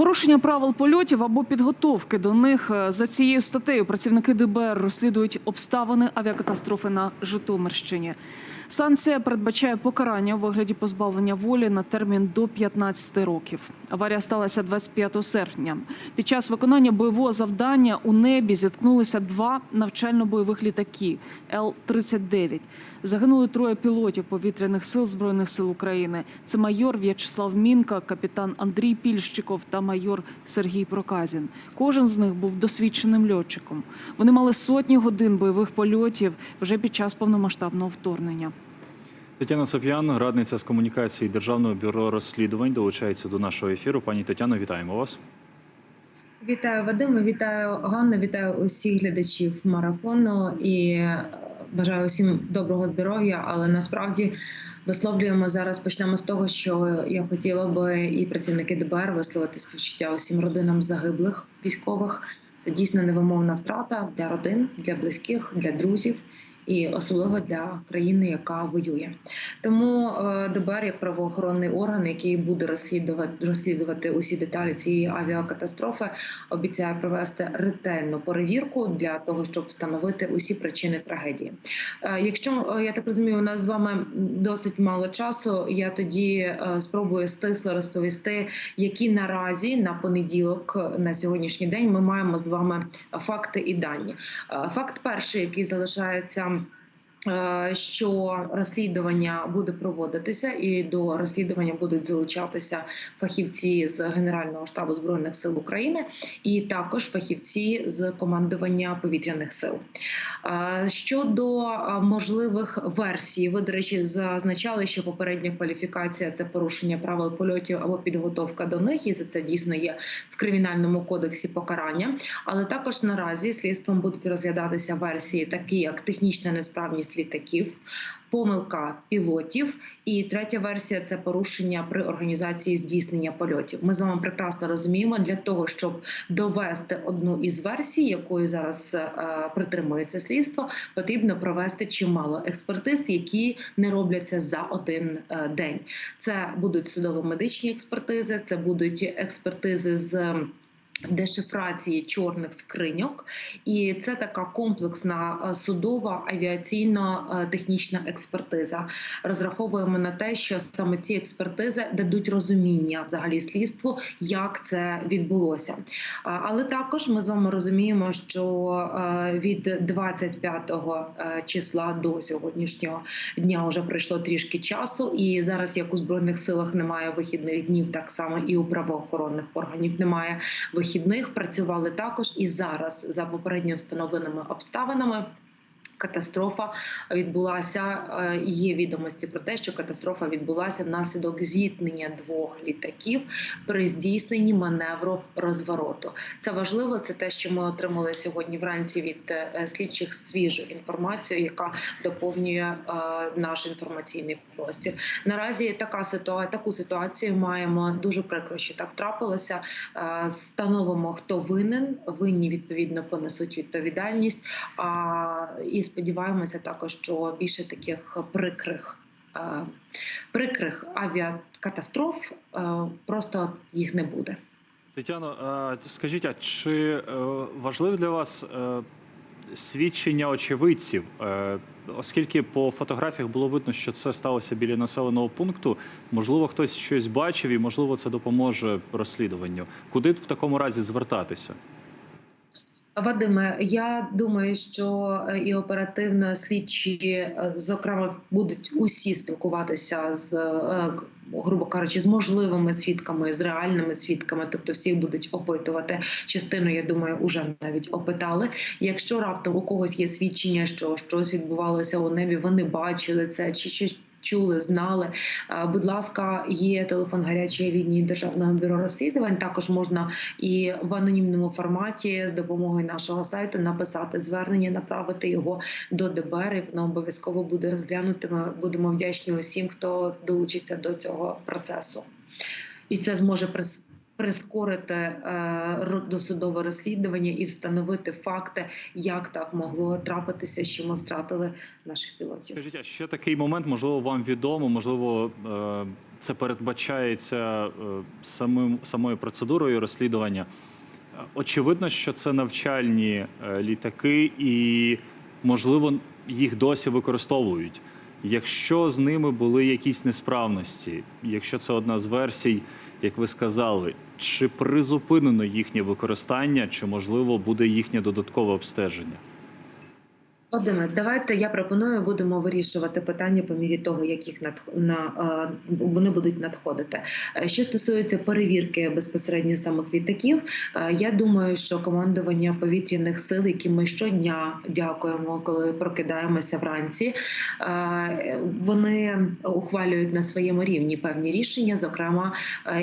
Порушення правил польотів або підготовки до них Е, за цією статтею працівники ДБР розслідують обставини авіакатастрофи на Житомирщині. Санкція передбачає покарання у вигляді позбавлення волі на термін до 15 років. Аварія сталася 25 серпня. Під час виконання бойового завдання у небі зіткнулися два навчально-бойових літаки Л-39. Загинули троє пілотів повітряних сил збройних сил України. Це майор В'ячеслав Мінка, капітан Андрій Пільщиков та майор Сергій Проказін. Кожен з них був досвідченим льотчиком. Вони мали сотні годин бойових польотів вже під час повномасштабного вторгнення. Тетяна Сап'ян, радниця з комунікації Державного бюро розслідувань, долучається до нашого ефіру. Пані Тетяно, вітаємо вас. Вітаю Вадиме, вітаю Ганна, вітаю усіх глядачів марафону і е, бажаю усім доброго здоров'я. Але насправді висловлюємо зараз. Почнемо з того, що я хотіла би і працівники ДБР висловити співчуття усім родинам загиблих військових. Це дійсно невимовна втрата для родин, для близьких, для друзів. І особливо для країни, яка воює, тому е, ДБР як правоохоронний орган, який буде розслідувати розслідувати усі деталі цієї авіакатастрофи, обіцяє провести ретельну перевірку для того, щоб встановити усі причини трагедії. Е, Якщо е, я так розумію, у нас з вами досить мало часу. Я тоді спробую стисло розповісти, які наразі на понеділок, на сьогоднішній день, ми маємо з вами факти і дані. Факт перший, який залишається. Е, Що розслідування буде проводитися, і до розслідування будуть залучатися фахівці з Генерального штабу збройних сил України, і також фахівці з командування повітряних сил. Е, Щодо е, можливих версій, ви до речі, зазначали, що попередня кваліфікація це порушення правил польотів або підготовка до них, і за це дійсно є в кримінальному кодексі покарання. Але також наразі слідством будуть розглядатися версії, такі як технічна несправність літаків. Помилка пілотів, і третя версія це порушення при організації здійснення польотів. Ми з вами прекрасно розуміємо для того, щоб довести одну із версій, якою зараз е, притримується слідство, потрібно провести чимало експертиз, які не робляться за один е, день. Це будуть судово-медичні експертизи, це будуть експертизи з. Дешифрації чорних скриньок, і це така комплексна е, судова авіаційно-технічна експертиза. Розраховуємо на те, що саме ці експертизи дадуть розуміння взагалі слідству, як це відбулося. Але також ми з вами розуміємо, що е, від 25 е, числа до сьогоднішнього дня вже пройшло трішки часу, і зараз, як у збройних силах немає вихідних днів, так само і у правоохоронних органів немає вихідних. Працювали також і зараз за попередньо встановленими обставинами. Катастрофа відбулася. е, Є відомості про те, що катастрофа відбулася внаслідок зіткнення двох літаків при здійсненні маневру розвороту. Це важливо. Це те, що ми отримали сьогодні вранці від е, слідчих свіжу інформацію, яка доповнює е, наш інформаційний простір. Наразі така ситуація, таку ситуацію маємо дуже прикро, що так трапилося. Встановимо, хто винен. Винні відповідно понесуть відповідальність. А і сподіваємося також, що більше таких прикрих. е, Прикрих авіакатастроф е, просто їх не буде. Тетяно, скажіть, а чи е, важливо для вас е, свідчення очевидців? Е, Оскільки по фотографіях було видно, що це сталося біля населеного пункту, можливо, хтось щось бачив і можливо це допоможе розслідуванню. Куди в такому разі звертатися? Вадиме, я думаю, що е, і оперативно слідчі, е, зокрема, будуть усі спілкуватися з е, грубо кажучи, з можливими свідками, з реальними свідками, тобто всіх будуть опитувати. Частину, я думаю, уже навіть опитали. Якщо раптом у когось є свідчення, що щось відбувалося у небі, вони бачили це чи щось. Чули, знали. Е, Будь ласка, є телефон гарячої лінії державного бюро розслідувань. Також можна і в анонімному форматі з допомогою нашого сайту написати звернення, направити його до ДБР. і Воно обов'язково буде розглянути. Ми будемо вдячні усім, хто долучиться до цього процесу, і це зможе прис- прискорити е, досудове розслідування і встановити факти, як так могло трапитися, що ми втратили наших пілотів. Скажіть, а ще такий момент, можливо, вам відомо, можливо, е, це передбачається е, самим самою процедурою розслідування. Очевидно, що це навчальні літаки, і можливо їх досі використовують. Якщо з ними були якісь несправності, якщо це одна з версій, як ви сказали, чи призупинено їхнє використання, чи можливо буде їхнє додаткове обстеження? Вадиме, давайте я пропоную, будемо вирішувати питання по мірі того, як їх надх... на е, вони будуть надходити. Е, Що стосується перевірки безпосередньо самих літаків, е, я думаю, що командування повітряних сил, які ми щодня дякуємо, коли прокидаємося вранці, вони ухвалюють на своєму рівні певні рішення, зокрема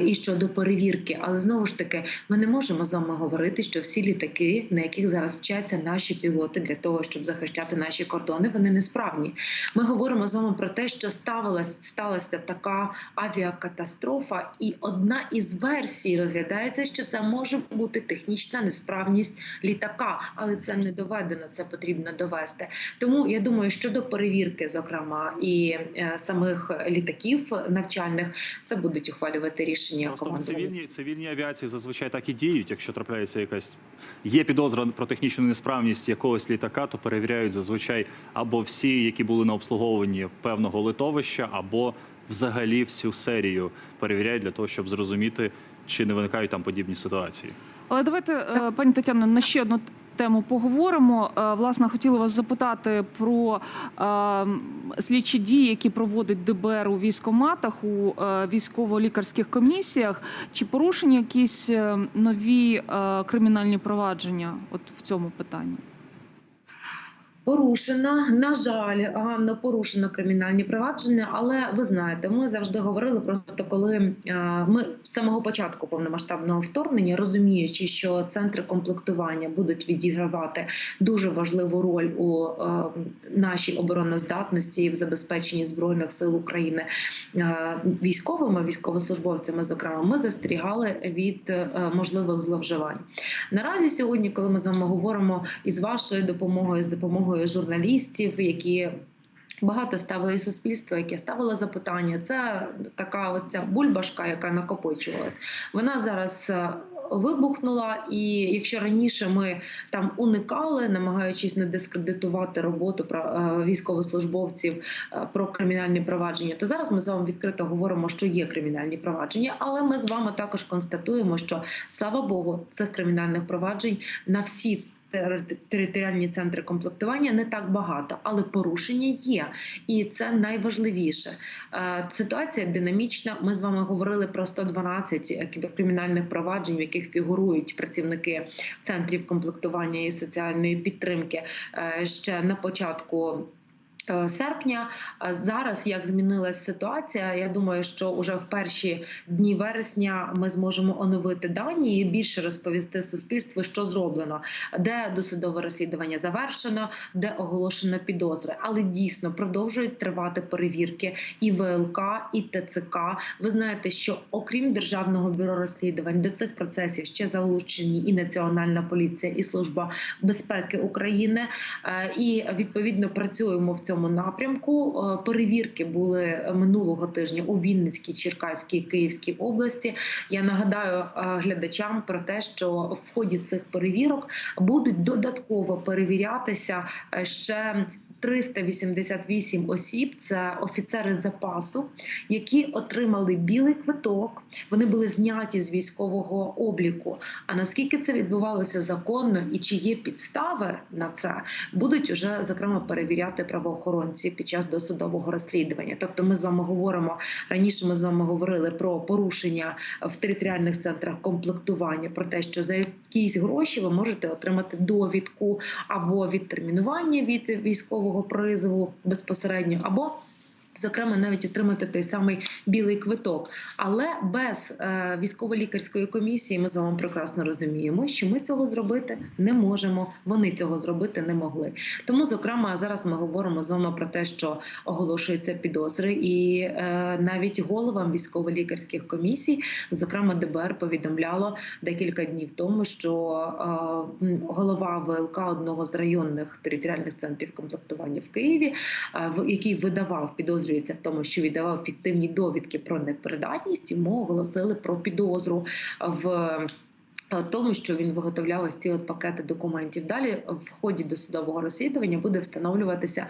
і щодо перевірки. Але знову ж таки, ми не можемо з вами говорити, що всі літаки, на яких зараз вчаться наші пілоти для того, щоб захищати наші кордони, вони несправні. Ми говоримо з вами про те, що ставилась сталася така авіакатастрофа, і одна із версій розглядається, що це може бути технічна несправність літака, але це не доведено. Це потрібно довести. Тому я думаю, щодо перевірки, зокрема, і е, самих літаків навчальних, це будуть ухвалювати рішення командування. цивільній цивільній авіації зазвичай так і діють. Якщо трапляється якась є підозра про технічну несправність якогось літака, то перевіряють зазвичай або всі, які були на обслуговуванні певного литовища, або взагалі всю серію перевіряють для того, щоб зрозуміти, чи не виникають там подібні ситуації. Але давайте, е, пані Тетяно, на ще одну тему поговоримо. Е, Власне, хотіла вас запитати про е, слідчі дії, які проводить ДБР у військоматах, у е, військово-лікарських комісіях. Чи порушені якісь е, нові е, кримінальні провадження от в цьому питанні? Порушено, на жаль, Ганно, порушено кримінальні провадження, але ви знаєте, ми завжди говорили просто коли е, ми з самого початку повномасштабного вторгнення, розуміючи, що центри комплектування будуть відігравати дуже важливу роль у е, нашій обороноздатності і в забезпеченні збройних сил України е, військовими військовослужбовцями, зокрема, ми застерігали від можливих зловживань. Наразі сьогодні, коли ми з вами говоримо із вашою допомогою, з допомогою журналістів, які Багато ставили і суспільство, яке ставило запитання. Це така оця бульбашка, яка накопичувалась. Вона зараз е, вибухнула, і якщо раніше ми там уникали, намагаючись не дискредитувати роботу е, військовослужбовців е, про кримінальні провадження, то зараз ми з вами відкрито говоримо, що є кримінальні провадження, але ми з вами також констатуємо, що слава Богу, цих кримінальних проваджень на всі. Тери- Територіальні центри комплектування не так багато, але порушення є, і це найважливіше. Е, Ситуація динамічна. Ми з вами говорили про 112 кіберкримінальних проваджень, в яких фігурують працівники центрів комплектування і соціальної підтримки е, ще на початку. Е, Серпня зараз як змінилась ситуація, я думаю, що вже в перші дні вересня ми зможемо оновити дані і більше розповісти суспільству, що зроблено, де досудове розслідування завершено, де оголошено підозри. Але дійсно продовжують тривати перевірки і ВЛК, і ТЦК. Ви знаєте, що окрім державного бюро розслідувань до цих процесів ще залучені і Національна поліція, і служба безпеки України. Е, І відповідно працюємо в цьому напрямку. Е, Перевірки були минулого тижня у Вінницькій, Черкаській, Київській області. Я нагадаю е, глядачам про те, що в ході цих перевірок будуть додатково перевірятися е, ще. 388 осіб це офіцери запасу, які отримали білий квиток. Вони були зняті з військового обліку. А наскільки це відбувалося законно і чи є підстави на це, будуть уже зокрема перевіряти правоохоронці під час досудового розслідування. Тобто, ми з вами говоримо раніше. Ми з вами говорили про порушення в територіальних центрах комплектування, про те, що за якісь гроші ви можете отримати довідку або відтермінування від військового призову безпосередньо, або Зокрема, навіть отримати той самий білий квиток, але без е, військово-лікарської комісії ми з вами прекрасно розуміємо, що ми цього зробити не можемо. Вони цього зробити не могли. Тому, зокрема, зараз ми говоримо з вами про те, що оголошуються підозри, і е, навіть головам військово-лікарських комісій, зокрема ДБР, повідомляло декілька днів тому, що е, голова ВЛК одного з районних територіальних центрів комплектування в Києві, е, який видавав підозрюваних підозрюється в тому, що віддавав фіктивні довідки про непридатність, йому оголосили про підозру в. Е, Тому, що він виготовляв ось ці от пакети документів. Далі в ході досудового розслідування буде встановлюватися,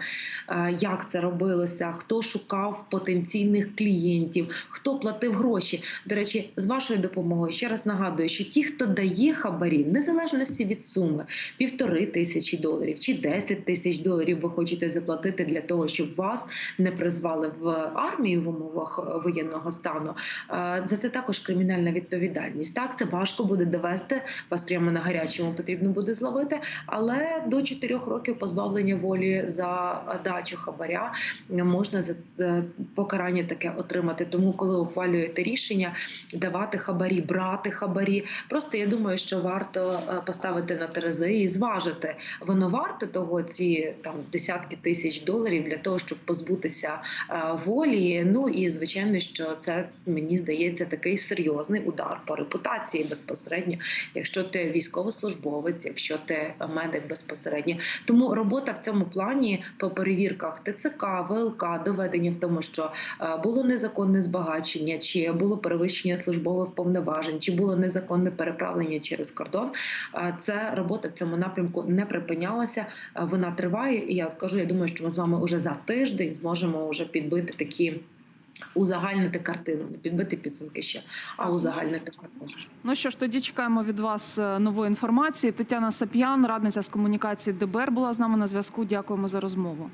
е, як це робилося, хто шукав потенційних клієнтів, хто платив гроші. До речі, з вашою допомогою ще раз нагадую, що ті, хто дає хабарі, незалежності від суми, півтори тисячі доларів чи 10 тисяч доларів, ви хочете заплатити для того, щоб вас не призвали в армію в умовах е, воєнного стану. За це також кримінальна відповідальність. Так, це важко буде довести. Вас прямо на гарячому потрібно буде зловити, але до 4 років позбавлення волі за дачу хабаря можна за за покарання таке отримати. Тому, коли ухвалюєте рішення давати хабарі, брати хабарі, просто я думаю, що варто е, поставити на терези і зважити, воно варто того ці там десятки тисяч доларів для того, щоб позбутися е, волі. Ну і звичайно, що це мені здається такий серйозний удар по репутації безпосередньо, якщо ти військовослужбовець, якщо ти медик безпосередньо. Тому робота в цьому плані по перевірках ТЦК, ВЛК, доведення в тому, що е, було незаконне збагачення, чи було перевищення службових повноважень, чи було незаконне переправлення через кордон. Е, Це робота в цьому напрямку не припинялася. Е, Вона триває. І я от кажу, я думаю, що ми з вами вже за тиждень зможемо вже підбити такі. Узагальнити картину, не підбити підсумки ще, а узагальнити картину. Ну що ж, тоді чекаємо від вас е, нової інформації. Тетяна Сап'ян, радниця з комунікації ДБР, була з нами на зв'язку. Дякуємо за розмову.